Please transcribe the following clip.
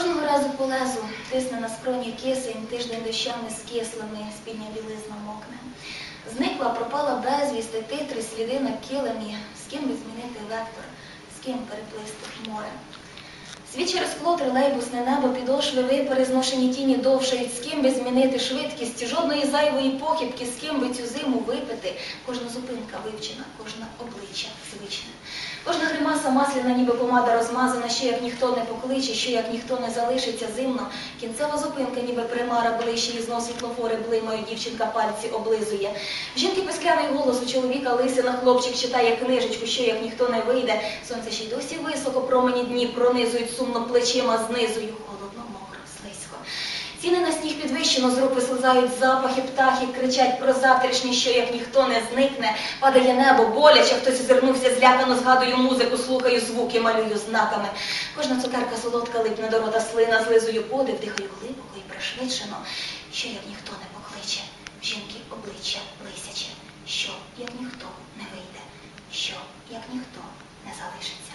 Кожного разу по лезу тисне на скроні кисень, тиждень дощами з кислими, спідня білизна мокне. Зникла, пропала безвісти, титри, сліди на килимі, з ким би змінити вектор, з ким переплисти море. Світ через скло, тролейбусне небо, підошви, випари, зношені тіні довшають, з ким би змінити швидкість, жодної зайвої похибки, з ким би цю зиму випити. Кожна зупинка вивчена, кожне обличчя. Масляна, ніби помада розмазана, що як ніхто не покличе, що як ніхто не залишиться зимно. Кінцева зупинка, ніби примара ближче, і знов світлофори блимають, дівчинка пальці облизує. Жінки пискляний голос, у чоловіка лисина, хлопчик читає книжечку, що як ніхто не вийде. Сонце ще й досі високо, промені дні пронизують сумно плечима, знизу. холодно, мокро, слизько. Ціни на сніг підвищено, з рук вислизають запахи, птахи кричать про завтрашнє, що як ніхто не зникне. Падає небо, боляче, хтось озирнувся, злякано згадую музику, слухаю звуки, малюю знаками. Кожна цукерка солодка липне до рота слина, злизую подих, дихаю глибоко і пришвидшено, що як ніхто не покличе, жінки обличчя лисяче, що як ніхто не вийде, що як ніхто не залишиться.